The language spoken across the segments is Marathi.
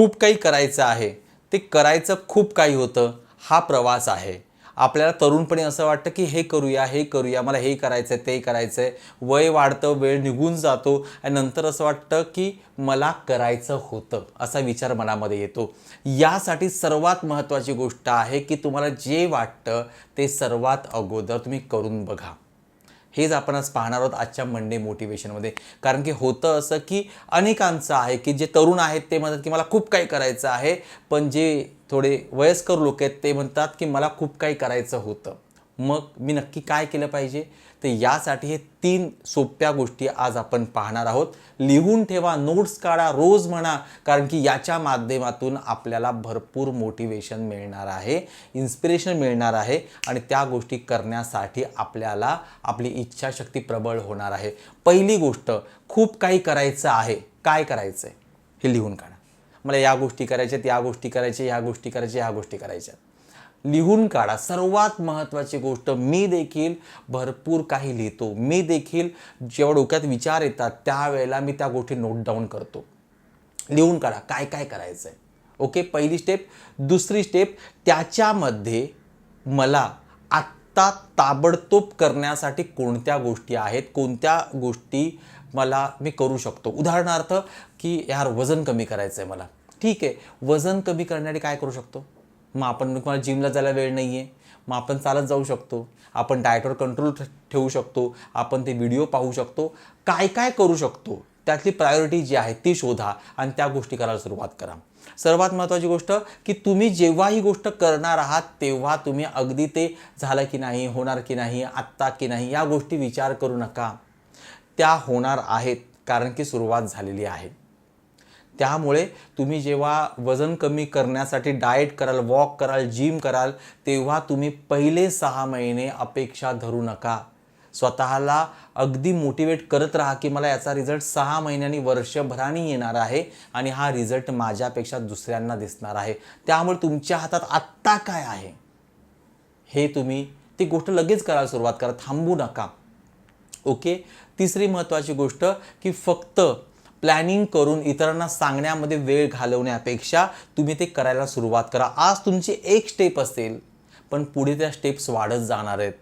खूप काही करायचं आहे. ते करायचं खूप काही होतं. हा प्रवास आहे. आपल्याला तरुणपणी असं वाटतं की हे करूया हे करूया मला हे करायचं आहे ते करायचं आहे वय वाढतं वेळ निघून जातो आणि नंतर असं वाटतं की मला करायचं होतं असा विचार मनामध्ये येतो. यासाठी सर्वात महत्त्वाची गोष्ट आहे की तुम्हाला जे वाटतं ते सर्वात अगोदर तुम्ही करून बघा. हेच आपण आज पाहणार आहोत आजच्या मंडे मोटिवेशनमध्ये कारण की होतं असं की अनेकांचं आहे की जे तरुण आहेत ते म्हणतात की मला खूप काही करायचं आहे पण जे थोडे वयस्कर लोक आहेत ते म्हणतात की मला खूप काही करायचं होतं. मग मी नक्की काय केलं पाहिजे? तर यासाठी हे तीन सोप्या गोष्टी आज आपण पाहणार आहोत. लिहून ठेवा नोट्स काढा रोज म्हणा कारण की याच्या माध्यमातून आपल्याला भरपूर मोटिवेशन मिळणार आहे इन्स्पिरेशन मिळणार आहे आणि त्या गोष्टी करण्यासाठी आपल्याला आपली इच्छाशक्ती प्रबळ होणार आहे. पहिली गोष्ट खूप काही करायचं आहे. काय करायचं आहे हे लिहून काढा. मला या गोष्टी करायच्यात या गोष्टी करायच्या या गोष्टी करायच्या या गोष्टी करायच्या लिहून काढा. सर्वात महत्त्वाची गोष्ट मी देखील भरपूर काही लिहितो. मी देखील जेव्हा डोक्यात विचार येतात त्यावेळेला मी त्या गोष्टी नोट डाऊन करतो. लिहून काढा काय काय करायचं आहे ओके पहिली स्टेप दुसरी स्टेप त्याच्यामध्ये मला आत्ता ताबडतोब करण्यासाठी कोणत्या गोष्टी आहेत कोणत्या गोष्टी मला मी करू शकतो. उदाहरणार्थ की यार वजन कमी करायचं आहे मला. ठीक आहे. वजन कमी करण्यासाठी काय करू शकतो? मग आपण तुम्हाला जिमला जायला वेळ नाही आहे मग आपण चालत जाऊ शकतो. आपण डायटवर कंट्रोल ठेवू शकतो. आपण ते व्हिडिओ पाहू शकतो. काय काय करू शकतो? त्यातली प्रायोरिटी जी आहे ती शोधा आणि त्या गोष्टी करायला सुरुवात करा. सर्वात महत्त्वाची गोष्ट की तुम्ही जेव्हा ही गोष्ट करणार आहात तेव्हा तुम्ही अगदी ते झालं की नाही होणार की नाही आत्ता की नाही या गोष्टी विचार करू नका. त्या होणार आहेत कारण की सुरुवात झालेली आहे. त्यामुळे तुम्ही जेव्हा वजन कमी करण्यासाठी डाएट कराल वॉक कराल जिम कराल तेव्हा तुम्ही पहिले सहा महिने अपेक्षा धरू नका. स्वतःला अगदी मोटिवेट करत राहा की मला याचा रिझल्ट सहा महिन्यांनी वर्षभराने येणार आहे आणि हा रिझल्ट माझ्यापेक्षा दुसऱ्यांना दिसणार आहे. त्यामुळे तुमच्या हातात आत्ता काय आहे? हे तुम्ही ती गोष्ट लगेच करायला सुरुवात करा. थांबू नका. ओके? तिसरी महत्त्वाची गोष्ट की फक्त प्लॅनिंग करून इतरांना सांगण्यामध्ये वेळ घालवण्यापेक्षा तुम्ही ते करायला सुरुवात करा. आज तुमची एक स्टेप असेल पण पुढे त्या स्टेप्स वाढत जाणार आहेत.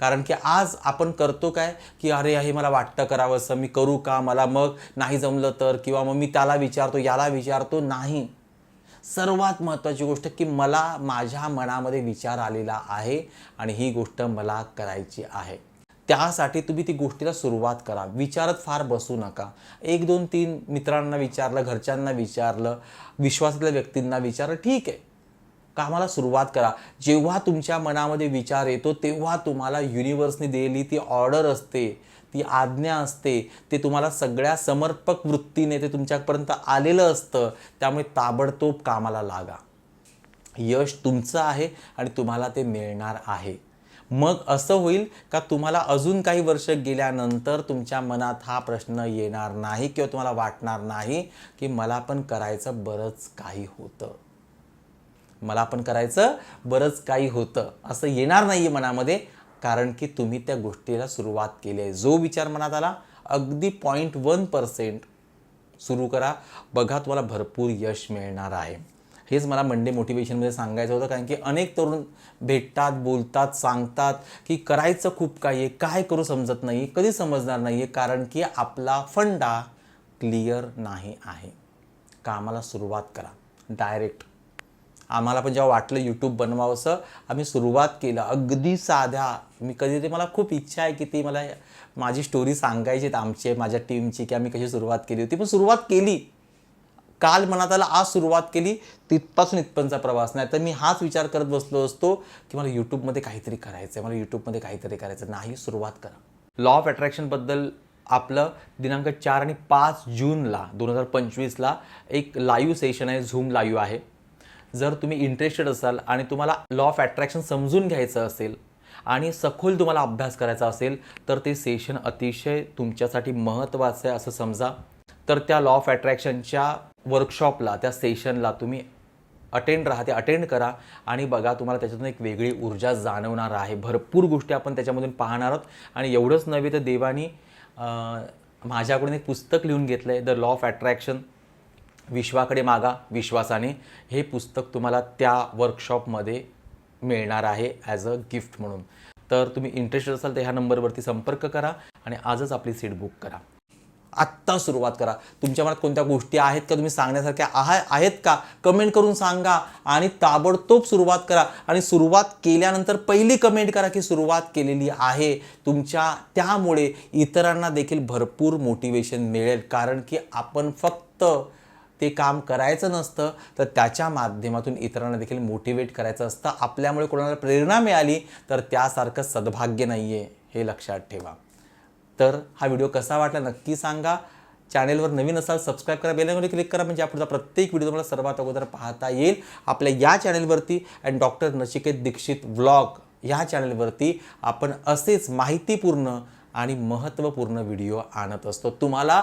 कारण की आज आपण करतो काय? की अरे हे मला वाटतं करावं असं मी करू का? मला मग नाही जमलं तर? किंवा मग मी त्याला विचारतो याला विचारतो? नाही. सर्वात महत्त्वाची गोष्ट की मला माझ्या मनामध्ये विचार आलेला आहे आणि ही गोष्ट मला करायची आहे. त्यासाठी तुम्ही ती गोष्टीला सुरुवात करा. विचारत फार बसू नका. एक दोन तीन मित्रांना विचारलं घरच्यांना विचारलं विश्वासातल्या व्यक्तींना विचारलं ठीक आहे. कामाला सुरुवात करा. जेव्हा तुमच्या मनामध्ये विचार येतो तेव्हा तुम्हाला युनिव्हर्सने दिलेली ती ऑर्डर असते ती आज्ञा असते ते तुम्हाला सगळ्या समर्पक वृत्तीने ते तुमच्यापर्यंत आलेलं असतं त्यामुळे ताबडतोब कामाला लागा. यश तुमचं आहे आणि तुम्हाला ते मिळणार आहे. मग असं होईल का तुम्हाला अजून काही वर्ष गेल्यानंतर तुमच्या मनात हा प्रश्न येणार नाही किंवा तुम्हाला वाटणार नाही की मला पण करायचं बरंच काही होतं? मला पण करायचं बरंच काही होतं. असं येणार नाही आहे मनामध्ये कारण की तुम्ही त्या गोष्टीला सुरुवात केली आहे. जो विचार मनात आला अगदी पॉईंट वन पर्सेंट सुरू करा. बघा तुम्हाला भरपूर यश मिळणार आहे. हेच मला मंडे मोटिवेशनमध्ये सांगायचं होतं. कारण की अनेक तरुण भेटतात बोलतात सांगतात की करायचं खूप काही आहे काय करू समजत नाही कधी समजणार नाही आहे कारण की आपला फंडा क्लिअर नाही आहे. कामाला सुरुवात करा. डायरेक्ट आम्हाला पण जेव्हा वाटलं यूट्यूब बनवावंसं आम्ही सुरुवात केलं. अगदी साध्या. मी कधीतरी मला खूप इच्छा आहे की ती मला माझी स्टोरी सांगायची आमची माझ्या टीमची की आम्ही कशी सुरुवात केली होती. पण सुरुवात केली. काल मनात आला आज सुरुवात केली तिथपासून इथपर्यंतचा प्रवास. नाही तर मी हाच विचार करत बसलो असतो की मला यूट्यूबमध्ये काहीतरी करायचं आहे मला यूट्यूबमध्ये काहीतरी करायचं नाही सुरुवात करा. लॉ ऑफ अट्रॅक्शनबद्दल आपलं दिनांक चार आणि पाच जूनला दोन हजार पंचवीसला एक लाईव्ह सेशन आहे झूम लाईव्ह आहे. जर तुम्ही इंटरेस्टेड असाल आणि तुम्हाला लॉ ऑफ अट्रॅक्शन समजून घ्यायचं असेल आणि सखोल तुम्हाला अभ्यास करायचा असेल तर ते सेशन अतिशय तुमच्यासाठी महत्त्वाचं आहे असं समजा. तर त्या लॉ ऑफ अट्रॅक्शनच्या वर्कशॉपला त्या सेशनला तुम्ही अटेंड राहा ते अटेंड करा. आणि बघा तुम्हाला त्याच्यातून एक वेगळी ऊर्जा जाणवणार आहे. भरपूर गोष्टी आपण त्याच्यामधून पाहणार आहोत. आणि एवढंच नव्हे तर देवानी माझ्याकडून एक पुस्तक लिहून घेतलं आहे द लॉ ऑफ अट्रॅक्शन विश्वाकडे मागा विश्वासाने. हे पुस्तक तुम्हाला त्या वर्कशॉपमध्ये मिळणार आहे ॲज अ गिफ्ट म्हणून. तर तुम्ही इंटरेस्टेड असाल तर ह्या नंबरवरती संपर्क करा. आणि आजच आपली सीट बुक करा. आत्ता सुरुवात करा. तुमच्या मनात कोणत्या गोष्टी आहेत का तुम्ही सांगण्यासारख्या आहा आहेत का? कमेंट करून सांगा आणि ताबडतोब सुरुवात करा. आणि सुरुवात केल्यानंतर पहिली कमेंट करा की सुरुवात केलेली आहे. तुमच्या त्यामुळे इतरांना देखील भरपूर मोटिवेशन मिळेल. कारण की आपण फक्त ते काम करायचं नसतं तर त्याच्या माध्यमातून इतरांना देखील मोटिवेट करायचं असतं. आपल्यामुळे कोणाला प्रेरणा मिळाली तर त्यासारखं सद्भाग्य नाही आहे हे लक्षात ठेवा. तर हा व्हिडिओ कसा वाटला नक्की सांगा. चॅनेलवर नवीन असाल सबस्क्राईब करा बेलमध्ये क्लिक करा म्हणजे आपला प्रत्येक व्हिडिओ तुम्हाला सर्वात अगोदर पाहता येईल. आपल्या या चॅनेलवरती and doctor Nachiket Dixit vlog ह्या चॅनेलवरती आपण असेच माहितीपूर्ण आणि महत्त्वपूर्ण व्हिडिओ आणत असतो. तुम्हाला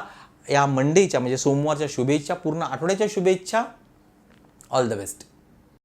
या मंडेच्या म्हणजे सोमवारच्या शुभेच्छा पूर्ण आठवड्याच्या शुभेच्छा. All the best